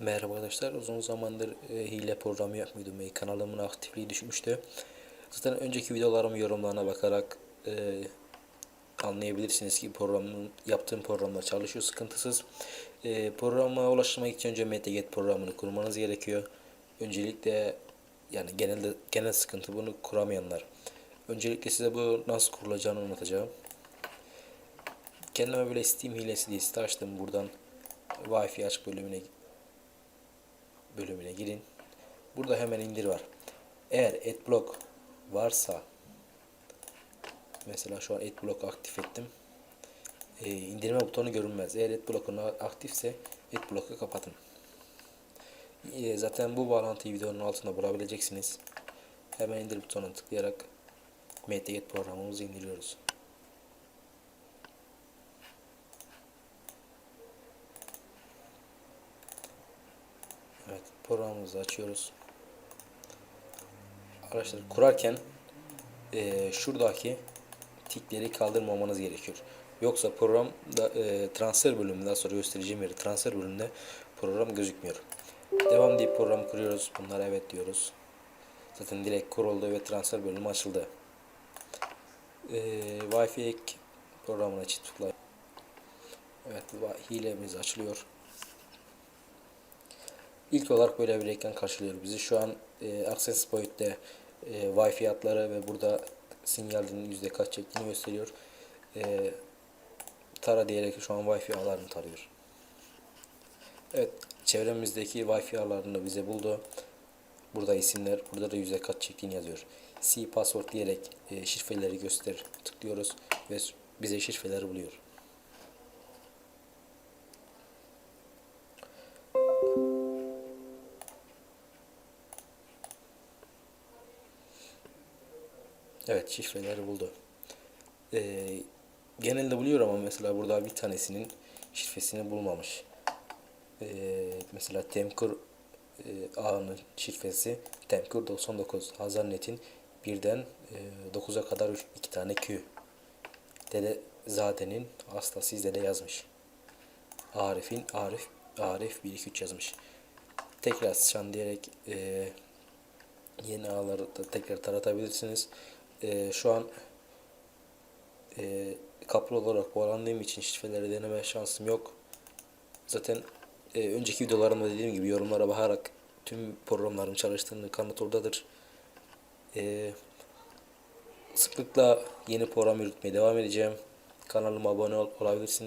Merhaba arkadaşlar. Uzun zamandır e, hile programı yapmıyordum. E, kanalımın aktifliği düşmüştü. Zaten önceki videolarım yorumlarına bakarak e, anlayabilirsiniz ki programın yaptığım programlar çalışıyor sıkıntısız. E, programa ulaşmak için önce MetaGet programını kurmanız gerekiyor. Öncelikle yani genelde genel sıkıntı bunu kuramayanlar. Öncelikle size bu nasıl kurulacağını anlatacağım. Kendime böyle Steam hilesi diye site açtım. Buradan Wi-Fi aç bölümüne bölümüne girin. Burada hemen indir var. Eğer adblock varsa mesela şu an adblock aktif ettim. Ee, indirme butonu görünmez. Eğer adblock'un aktifse adblock'u kapatın. Ee, zaten bu bağlantıyı videonun altında bulabileceksiniz. Hemen indir butonuna tıklayarak MetaGet programımızı indiriyoruz. Evet programımızı açıyoruz. Arkadaşlar kurarken e, şuradaki tikleri kaldırmamanız gerekiyor. Yoksa programda e, transfer bölümünde daha sonra göstereceğim yeri transfer bölümünde program gözükmüyor. Devam deyip program kuruyoruz. Bunlara evet diyoruz. Zaten direkt kuruldu ve transfer bölümü açıldı. E, Wi-Fi ek programına çift tıkla. Evet hilemiz açılıyor. İlk olarak böyle bir ekran karşılıyor bizi. Şu an e, Access Point'te e, Wi-Fi hatları ve burada sinyalinin yüzde kaç çektiğini gösteriyor. E, tara diyerek şu an Wi-Fi ağlarını tarıyor. Evet, çevremizdeki Wi-Fi ağlarını bize buldu. Burada isimler, burada da yüzde kaç çektiğini yazıyor. C password diyerek e, şifreleri göster tıklıyoruz ve bize şifreleri buluyor. Evet şifreleri buldu. Ee, genelde buluyor ama mesela burada bir tanesinin şifresini bulmamış. Ee, mesela Temkur e, ağının şifresi Temkur 99 Hazarnet'in birden e, 9'a kadar iki tane Q. Dede Zade'nin asla sizde de yazmış. Arif'in Arif Arif 1 2 3 yazmış. Tekrar sıçan diyerek e, yeni ağları da tekrar taratabilirsiniz e, şu an e, kaplı olarak bağlandığım için şifreleri deneme şansım yok. Zaten e, önceki videolarımda dediğim gibi yorumlara bakarak tüm programların çalıştığını kanıt oradadır. E, sıklıkla yeni program yürütmeye devam edeceğim. Kanalıma abone ol, olabilirsiniz.